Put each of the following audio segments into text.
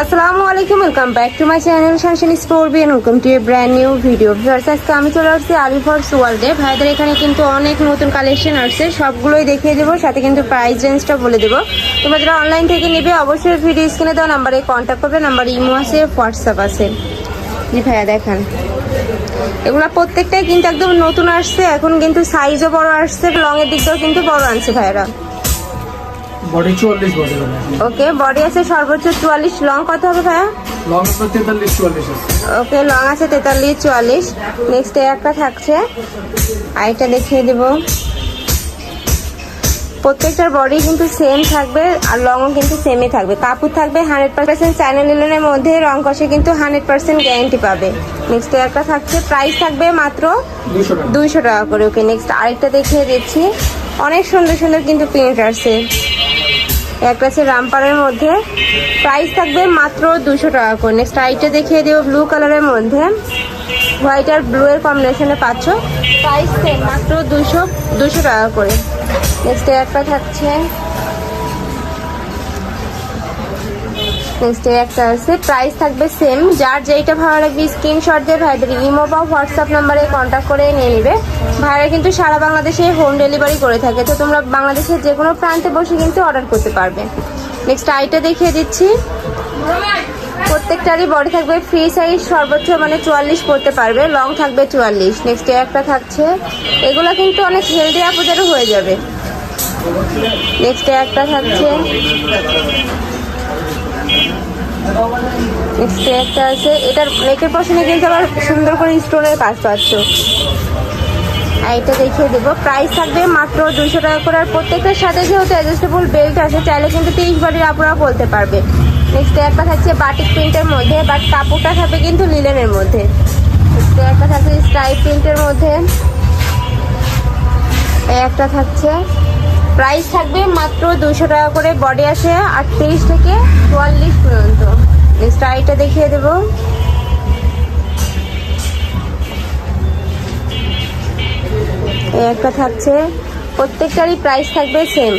আসসালামু আলাইকুম welcome back to my channel Shanshan store B welcome to a brand new video viewers আজকে আমি চলে আসছি আলিফর্স ওয়ার্ল্ডে ভাইদের এখানে কিন্তু অনেক নতুন কালেকশন আসছে, সবগুলোই দেখিয়ে দেবো, সাথে কিন্তু প্রাইস রেঞ্জটা বলে দেবো। তোমরা যারা অনলাইন থেকে নেবে, অবশ্যই ভিডিও স্ক্রিনে দেওয়া নাম্বারে কন্ট্যাক্ট করবে নাম্বার ইমো আছে হোয়াটসঅ্যাপ আছে। জি ভাইয়া, দেখান। এগুলো প্রত্যেকটাই কিন্তু একদম নতুন আসছে, এখন কিন্তু সাইজও বড় আসছে লং এর দিকটাও কিন্তু বড় আনছে ভাইয়ারা। বডি চুয়াল্লিশ বডি ওকে বডি আছে সর্বোচ্চ চুয়াল্লিশ লং কত হবে ভাইয়া? লং তো তেতাল্লিশ চুয়াল্লিশ আছে। ওকে লং আছে তেতাল্লিশ চুয়াল্লিশ। নেক্সট একটা থাকছে। আরেকটা দেখিয়ে দেব। প্রত্যেকটার বডি কিন্তু সেম থাকবে আর লংও কিন্তু সেমই থাকবে। কাপড় থাকবে হান্ড্রেড পার্সেন্ট চ্যানেল ইলেনের মধ্যে রং কষে কিন্তু হান্ড্রেড পার্সেন্ট গ্যারেন্টি পাবে। নেক্সট একটা থাকছে প্রাইস থাকবে মাত্র দুইশো টাকা। করে। ওকে নেক্সট আরেকটা দেখিয়ে দিচ্ছি। অনেক সুন্দর সুন্দর কিন্তু প্রিন্ট আসছে। একটা আছে রামপারের মধ্যে। প্রাইস থাকবে মাত্র দুশো টাকা করে। নেক্সট আইটা দেখিয়ে দেবো ব্লু কালারের মধ্যে। হোয়াইট আর ব্লু এর কম্বিনেশনে পাচ্ছ। প্রাইস মাত্র দুশো দুশো টাকা করে। নেক্সট একটা থাকছে নেক্সট একটা আছে প্রাইস থাকবে সেম যার যেইটা ভালো লাগবে স্ক্রিনশট দিয়ে ভাইদের ইমো বা হোয়াটসঅ্যাপ নাম্বারে কন্ট্যাক্ট করে নিয়ে নেবে ভাইরা কিন্তু সারা বাংলাদেশে হোম ডেলিভারি করে থাকে তো তোমরা বাংলাদেশের যে কোনো প্রান্তে বসে কিন্তু অর্ডার করতে পারবে নেক্সট আইটা দেখিয়ে দিচ্ছি প্রত্যেকটারই বডি থাকবে ফ্রি সাইজ সর্বোচ্চ মানে চুয়াল্লিশ পড়তে পারবে লং থাকবে চুয়াল্লিশ। নেক্সট একটা থাকছে। এগুলো কিন্তু অনেক হেলদি আপুদেরও হয়ে যাবে। নেক্সট একটা থাকছে। নেক্সট একটা আছে, এটার নেকের পশনে কিন্তু আবার সুন্দর করে স্টোনের কাজ পাচ্ছ। এটা দেখিয়ে দেবো। প্রাইস থাকবে মাত্র দুশো টাকা করে আর প্রত্যেকটার সাথে যেহেতু অ্যাডজাস্টেবল বেল্ট আছে, চাইলে কিন্তু তিরিশ বাড়ির আপুরা বলতে পারবে। নেক্সট একটা থাকছে বাটিক প্রিন্টের মধ্যে বাট কাপড়টা থাকবে কিন্তু লিলেনের মধ্যে। নেক্সট একটা থাকছে স্ট্রাইপ প্রিন্টের মধ্যে। একটা থাকছে প্রাইস থাকবে মাত্র দুশো টাকা করে। বডি আসে আটত্রিশ থেকে চুয়াল্লিশ পর্যন্ত। আইটা দেখিয়ে দেবো। একটা থাকছে। প্রত্যেকটারই প্রাইস থাকবে সেম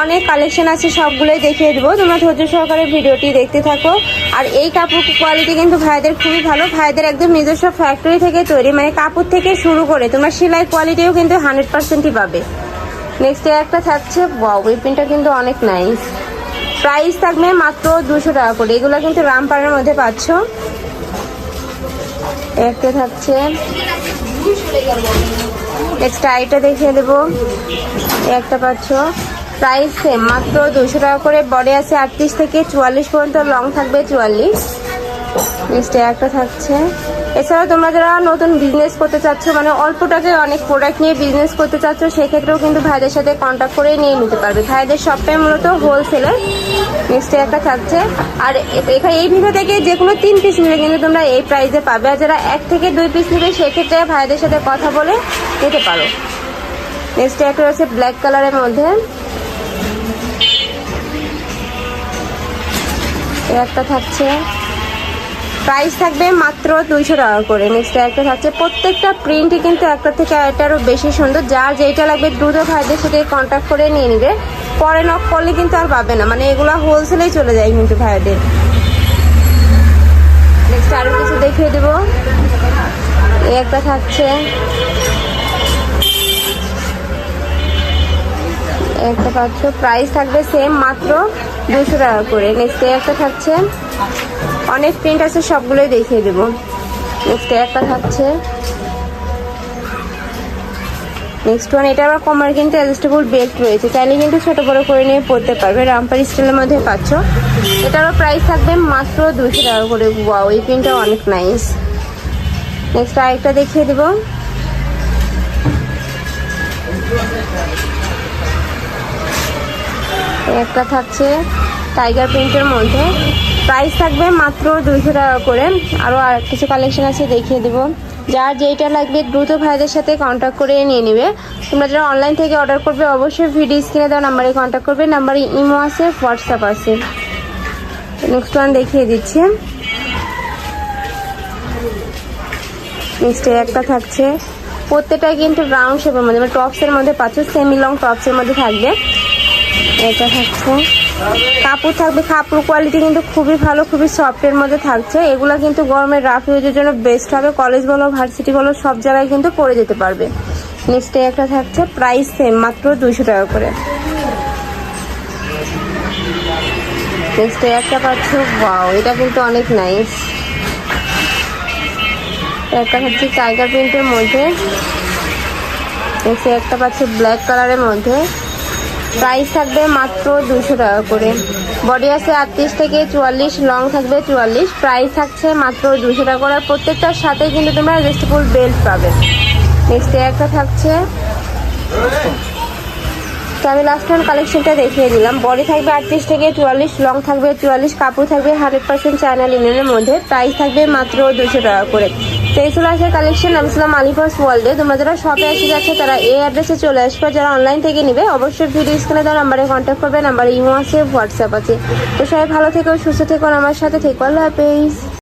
অনেক কালেকশন আছে, সবগুলোই দেখিয়ে দেবো। তোমরা ধৈর্য সহকারে ভিডিওটি দেখতে থাকো। আর এই কাপড় কোয়ালিটি কিন্তু ভাইদের খুবই ভালো। ভাইদের একদম নিজস্ব ফ্যাক্টরি থেকে তৈরি মানে কাপড় থেকে শুরু করে তোমরা সেলাই কোয়ালিটিও কিন্তু হান্ড্রেড পার্সেন্টই পাবে। নেক্সট একটা থাকছে ওয়াও এই কিন্তু অনেক নাইস প্রাইস থাকবে মাত্র দুশো টাকা করে। এগুলো কিন্তু রামপাড়ের মধ্যে পাচ্ছ। একটা থাকছে। নেক্সট আইটা দেখিয়ে দেবো। একটা পাচ্ছ। প্রাইস সেম মাত্র দুশো টাকা করে। বডি আছে আটত্রিশ থেকে চুয়াল্লিশ পর্যন্ত লং থাকবে চুয়াল্লিশ। নেক্সট একটা থাকছে। এছাড়াও তোমরা যারা নতুন বিজনেস করতে চাচ্ছ মানে অল্প টাকায় অনেক প্রোডাক্ট নিয়ে বিজনেস করতে চাচ্ছ, সেক্ষেত্রেও কিন্তু ভাইদের সাথে কন্ট্যাক্ট করে নিয়ে নিতে পারবে। ভাইদের শপটাই মূলত হোলসেলার নেক্সট একটা থাকছে। আর এখানে এই ভিডিও থেকে যে কোনো তিন পিস নিলে কিন্তু তোমরা এই প্রাইসে পাবে। আর যারা এক থেকে দুই পিস নেবে, সেক্ষেত্রে ভাইদের সাথে কথা বলে নিতে পারো। নেক্সট একটা রয়েছে ব্ল্যাক কালারের মধ্যে। একটা থাকছে। প্রাইস থাকবে মাত্র দুইশো টাকা করে। নেক্সট একটা থাকছে, প্রত্যেকটা প্রিন্টই কিন্তু একটা থেকে একটারও বেশি সুন্দর। যার যেটা লাগবে দ্রুত ভাইদের সাথে কন্ট্যাক্ট করে নিয়ে নিবে। পরে নক করলে কিন্তু আর পাবে না। মানে এগুলো হোলসেলেই চলে যায় কিন্তু ভাইদের। নেক্সট আরও কিছু দেখিয়ে দেবো। এই একটা থাকছে। একটা পাচ্ছ। প্রাইস থাকবে সেম মাত্র দুশো টাকা করে। নেক্সট একটা থাকছে। অনেক প্রিন্ট আছে, সবগুলোই দেখিয়ে দেবো। নেক্সট একটা থাকছে। নেক্সট ওয়ান এটা আবার কমার কিন্তু অ্যাডজাস্টেবল বেল্ট রয়েছে। চাইলে কিন্তু ছোটো বড় করে নিয়ে পড়তে পারবে। রামপার স্টাইলের মধ্যে পাচ্ছ। এটারও প্রাইস থাকবে মাত্র দুশো টাকা করে। ওয়াও এই প্রিন্টটা অনেক নাইস নেক্সট আরেকটা দেখিয়ে দেবো। একটা থাকছে টাইগার প্রিন্টের মধ্যে। প্রাইস থাকবে মাত্র দুইশো টাকা করে। আরও আর কিছু কালেকশন আছে দেখিয়ে দেবো। যার যেইটা লাগবে দ্রুত ভাইদের সাথে কন্ট্যাক্ট করে নিয়ে নেবে। তোমরা যারা অনলাইন থেকে অর্ডার করবে, অবশ্যই ভিডিও স্ক্রিনে দেওয়া নাম্বারে কন্ট্যাক্ট করবে। নাম্বারে ইমো আছে হোয়াটসঅ্যাপ আছে। নেক্সট ওয়ান দেখিয়ে দিচ্ছি। নেক্সট একটা থাকছে। প্রত্যেকটা কিন্তু রাউন্ড শেপের মধ্যে মানে টপসের মধ্যে পাচ্ছ সেমি লং টপসের মধ্যে থাকবে। এটা থাকছে। কাপড় থাকবে, কাপড় কোয়ালিটি কিন্তু খুবই ভালো, খুবই সফটের মধ্যে থাকছে। এগুলো কিন্তু গরমের রাফ ইউজের জন্য বেস্ট হবে। কলেজ বলো ভার্সিটি বলো, সব জায়গায় কিন্তু পরে যেতে পারবে। নেক্সট একটা থাকছে প্রাইস সেম মাত্র দুইশো টাকা করে। নেক্সট একটা পাচ্ছ ওয়াও এটা কিন্তু অনেক নাইস একটা হচ্ছে টাইগার প্রিন্টের মধ্যে। নেক্সট একটা পাচ্ছে ব্ল্যাক কালারের মধ্যে। প্রাইস থাকবে মাত্র দুশো টাকা করে। বডি আছে আটত্রিশ থেকে চুয়াল্লিশ লং থাকবে চুয়াল্লিশ। প্রাইস থাকছে মাত্র দুশো টাকা করে। প্রত্যেকটার সাথে কিন্তু তোমরা রেস্টেবল বেল্ট পাবে। নেক্সট একটা থাকছে। তো আমি লাস্ট টাইম কালেকশনটা দেখিয়ে দিলাম। বডি থাকবে আটত্রিশ থেকে চুয়াল্লিশ লং থাকবে চুয়াল্লিশ, কাপড় থাকবে হান্ড্রেড পার্সেন্ট চায়না লিনেনের মধ্যে। প্রাইস থাকবে মাত্র দুশো টাকা করে। তো এই চলে আসে কালেকশন আমি ছিলাম আলিফাস ওয়ার্ল্ডে তোমরা যারা শপে এসে যাচ্ছে, তারা এই অ্যাড্রেসে চলে আসবে। যারা অনলাইন থেকে নিবে, অবশ্যই ভিডিও স্ক্রিনে তার নাম্বারে কন্ট্যাক্ট করবে। নাম্বারে ইমো আছে হোয়াটসঅ্যাপ আছে। তো সবাই ভালো থেকো, সুস্থ থেকো আমার সাথে থেকো। আল্লাহ হাফেজ।